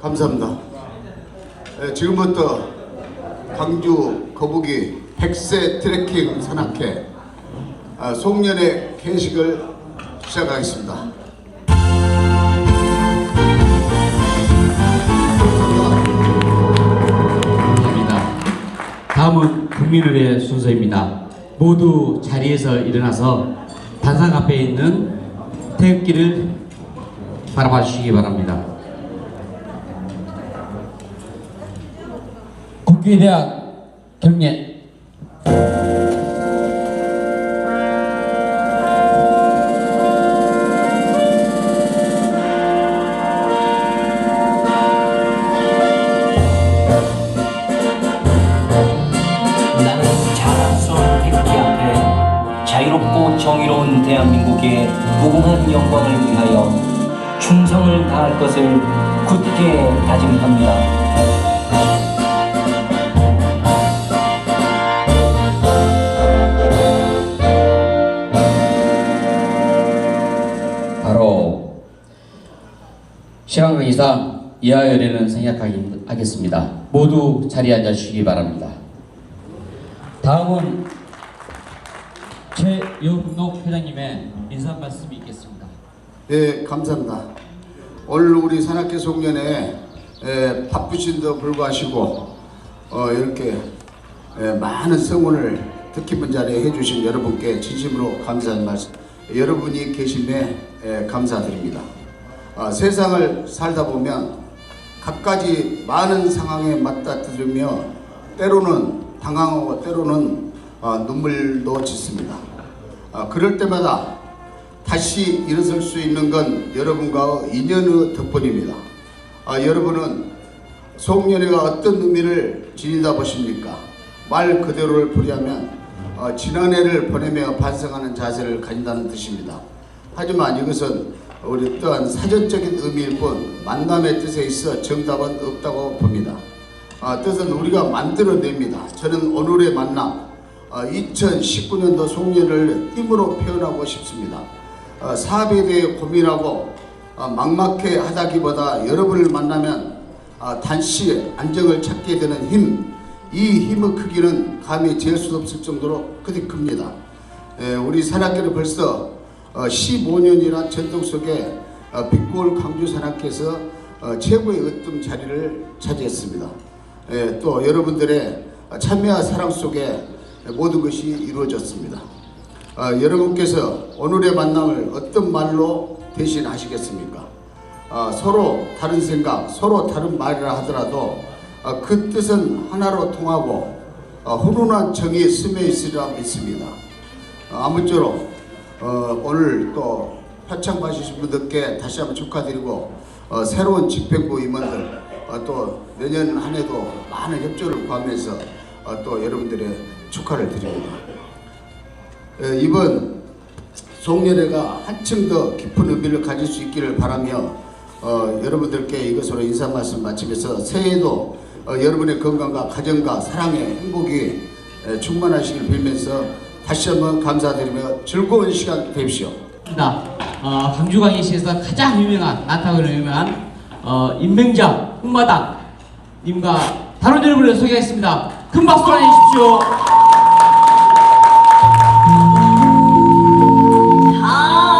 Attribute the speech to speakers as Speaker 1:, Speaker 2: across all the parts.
Speaker 1: 감사합니다. 예, 지금부터 광주 거북이 백세 트레킹 산악회 아, 송년회 개식을 시작하겠습니다.
Speaker 2: 합니다. 다음은 국민을 순서입니다. 모두 자리에서 일어나서 단상 앞에 있는 태극기를 바라봐 주시기 바랍니다. 경례
Speaker 3: 자랑스러운 태극기 앞에 자유롭고 정의로운 대한민국의 무궁한 영광을 위하여 충성을 다할 것을 굳게 다짐합니다.
Speaker 2: 시간 관계상 이하 열애는 생략하겠습니다. 모두 자리에 앉아 주시기 바랍니다. 다음은 최영록 회장님의 인사 말씀이 있겠습니다.
Speaker 1: 네, 감사합니다. 오늘 우리 산악회 송년회 에, 바쁘신데도 불구하시고 어, 이렇게 에, 많은 성원을 뜻깊은 자리에 해주신 여러분께 진심으로 감사한 말씀 여러분이 계심에 에, 감사드립니다. 아, 세상을 살다 보면 갖가지 많은 상황에 맞닥뜨리며 때로는 당황하고 때로는 아, 눈물도 짓습니다. 아, 그럴 때마다 다시 일어설 수 있는 건 여러분과 인연의 덕분입니다. 아, 여러분은 송년회가 어떤 의미를 지닌다 보십니까? 말 그대로를 풀이하면 어, 지난해를 보내며 반성하는 자세를 가진다는 뜻입니다. 하지만 이것은 우리 또한 사전적인 의미일 뿐 만남의 뜻에 있어 정답은 없다고 봅니다. 아, 뜻은 우리가 만들어냅니다. 저는 오늘의 만남, 2019년도 송년을 힘으로 표현하고 싶습니다. 어, 사업에 대해 고민하고 어, 막막해 하다기보다 여러분을 만나면 어, 단시 안정을 찾게 되는 힘, 이 힘의 크기는 감히 재을 수 없을 정도로 크게 큽니다. 에, 우리 산악회는 벌써 15년이나 전통 속에 어, 빛골 광주 산악회에서 어, 최고의 으뜸 자리를 차지했습니다. 에, 또 여러분들의 참여와 사랑 속에 모든 것이 이루어졌습니다. 아, 여러분께서 오늘의 만남을 어떤 말로 대신하시겠습니까? 아, 서로 다른 생각, 서로 다른 말이라 하더라도 아, 그 뜻은 하나로 통하고 아, 훈훈한 정이 스며 있으리라 믿습니다. 아, 아무쪼록 어, 오늘 또 표창 받으신 분들께 다시 한번 축하드리고 어, 새로운 집행부 임원들 어, 또 내년 한 해도 많은 협조를 구하면서 어, 또 여러분들의 축하를 드립니다. 에, 이번 송년회가 한층 더 깊은 의미를 가질 수 있기를 바라며 어, 여러분들께 이것으로 인사 말씀 마치면서 새해에도 어, 여러분의 건강과 가정과 사랑의 행복이 에, 충만하시길 빌면서 다시 한번 감사드리며 즐거운 시간 되십시오.
Speaker 2: 입니다. 어, 광주광역시에서 가장 유명한 난타으로 유명한 어, 임명장 흑마당 님과 다른 여러분을 소개하겠습니다. 큰 박수 보내주십시오.
Speaker 4: 달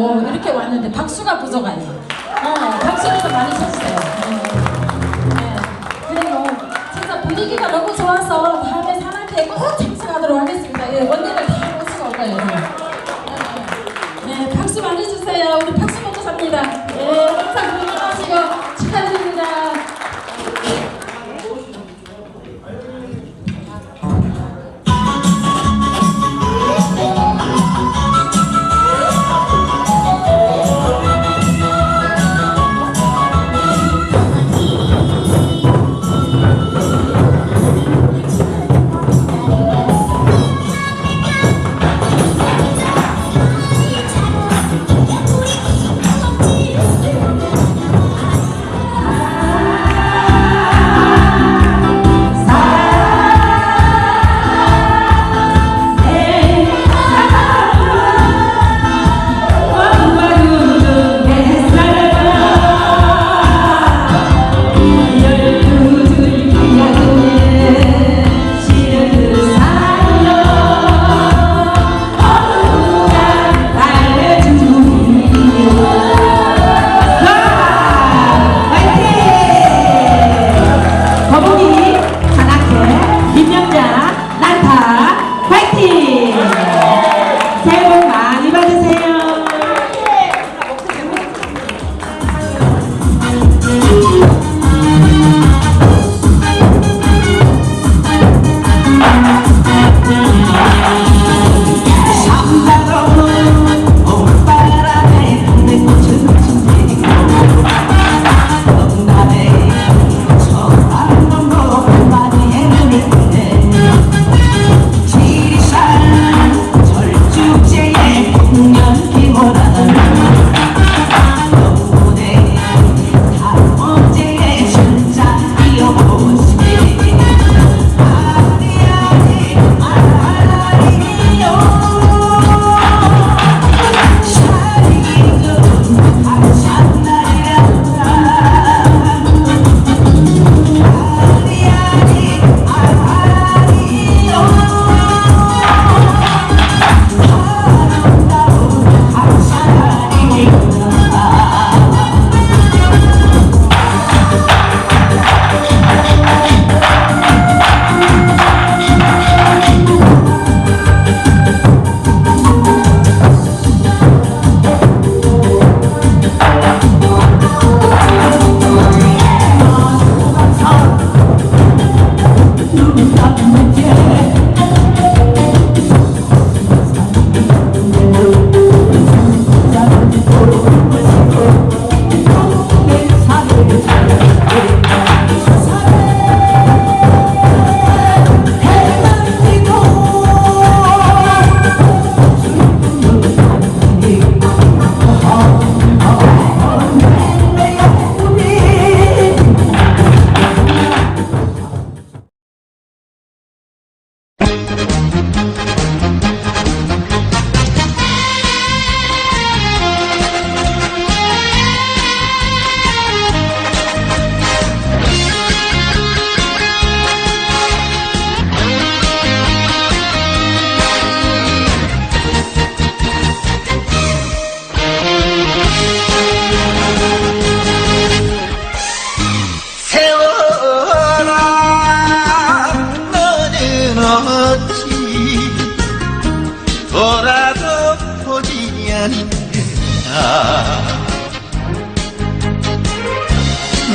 Speaker 4: 꽃단장하고 이렇게 왔는데 박수가 부족해요. 어, 박수를 좀 많이 쳐주세요. 예, 예. 그리고 진짜 분위기가 너무 좋아서 다음에 산악회에 꼭 참석하도록 하겠습니다. 예, 언니들 다 모시고 올 거예요. 예, 예, 박수 많이 주세요. 우리 박수 먹고 삽니다.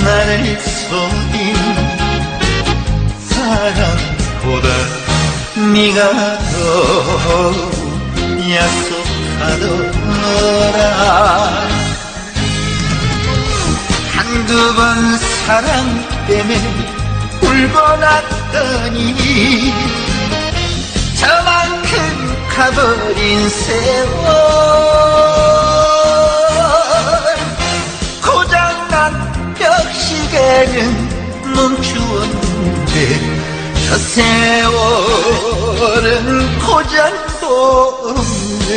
Speaker 5: 나를 속인 사랑보다 네가 더 약속하더라. 한두 번 사랑 때문에 울고 났더니 저만큼 가버린 세월 멈추었는데 저 세월은 고장도 없네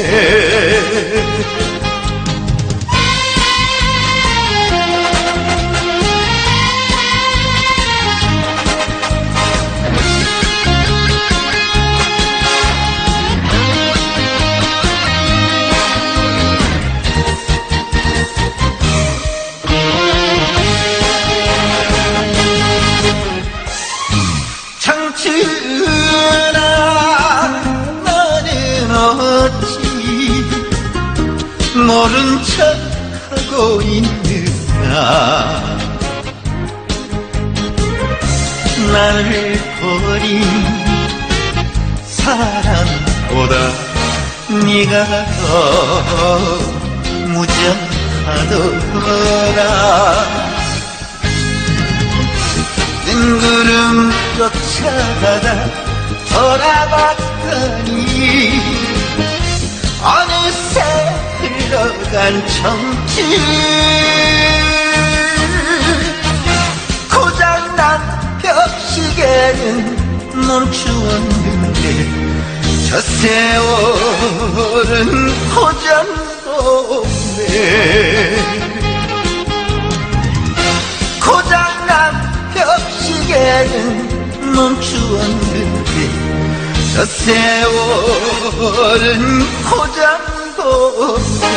Speaker 5: 모른 척하고 있느냐 나를 버린 사랑보다 네가 더 무정하더라 뜬구름 쫓아가다 돌아봤더니 어느새 흘러간 청길 고장난 벽시계는 멈추었는데 저 세월은 고장도 없네. 고장난 벽시계는 멈추었는데 저 세월은 고장도 없네